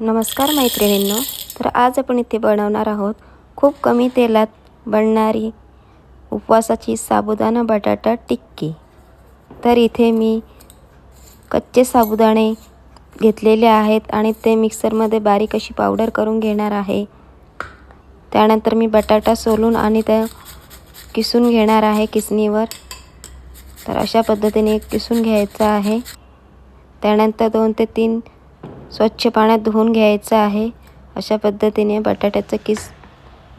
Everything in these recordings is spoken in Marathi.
नमस्कार मैत्रिणींनो तर आज आपण इथे बनवणार आहोत खूप कमी तेलात बनणारी उपवासाची साबुदाणा बटाटा टिक्की. तर इथे मी कच्चे साबुदाणे घेतलेले आहेत आणि ते मिक्सरमध्ये बारीक अशी पावडर करून घेणार आहे. त्यानंतर मी बटाटा सोलून आणि त्या किसून घेणार आहे किसणीवर. तर अशा पद्धतीने किसून घ्यायचं आहे. त्यानंतर दोन ते तीन स्वच्छ पाण्यात धुवून घ्यायचं आहे. अशा पद्धतीने बटाट्याचं किस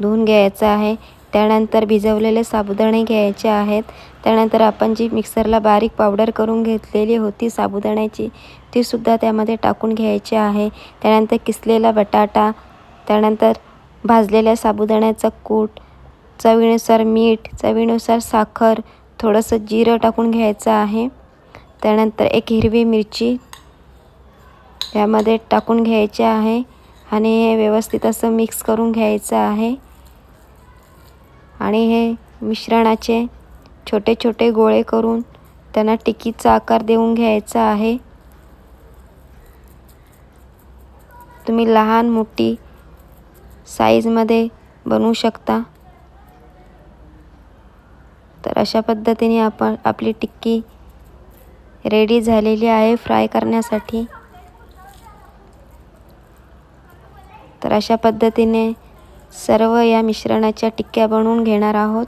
धुवून घ्यायचं आहे. त्यानंतर भिजवलेले साबुदाणे घ्यायचे आहेत. त्यानंतर आपण जी मिक्सरला बारीक पावडर करून घेतलेली होती साबुदाण्याची तीसुद्धा त्यामध्ये टाकून घ्यायची आहे. त्यानंतर किसलेला बटाटा त्यानंतर भाजलेल्या साबुदाण्याचा कूट चवीनुसार मीठ चवीनुसार साखर थोडंसं जिरं टाकून घ्यायचं आहे. त्यानंतर एक हिरवी मिरची ह्यामध्ये टाकून घ्यायचे आहे आणि हे व्यवस्थित असं मिक्स करून घ्यायचं आहे. आणि हे मिश्रणाचे छोटे छोटे गोळे करून त्यांना टिकीचा आकार देऊन घ्यायचा आहे. तुम्ही लहान मोठी साईजमध्ये बनवू शकता. तर अशा पद्धतीने आपण आपली टिक्की रेडी झालेली आहे फ्राय करण्यासाठी. तर अशा पद्धतीने सर्व या मिश्रणाच्या टिक्क्या बनवून घेणार आहोत.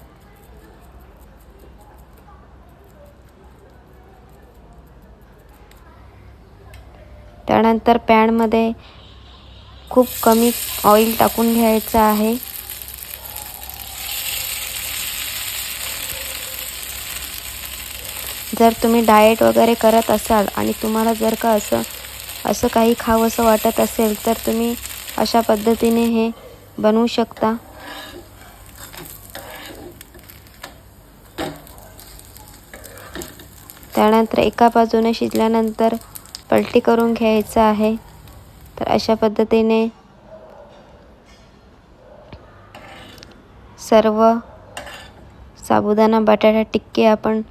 त्यानंतर पॅनमध्ये खूप कमी ऑइल टाकून घ्यायचं आहे. जर तुम्ही डाएट वगैरे करत असाल आणि तुम्हाला जर का असं असं काही खावंसं वाटत असेल तर तुम्ही अशा पद्धतीने हे बनवू शकता. त्यानंतर एका बाजूने शिजल्यानंतर पलटी करून घ्यायचं आहे. तर अशा पद्धतीने सर्व साबुदाणा बटाटा टिक्के आपण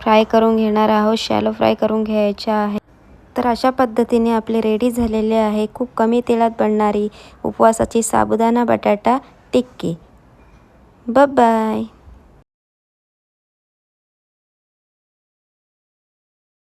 फ्राय करून घेणार आहोत. शॅलो फ्राय करून घ्यायच्या आहे तर अशा पद्धतीने आपले रेडी झालेले आहे. खूप कमी तेलात बनणारी उपवासाची साबुदाणा बटाटा टिक्की. बाय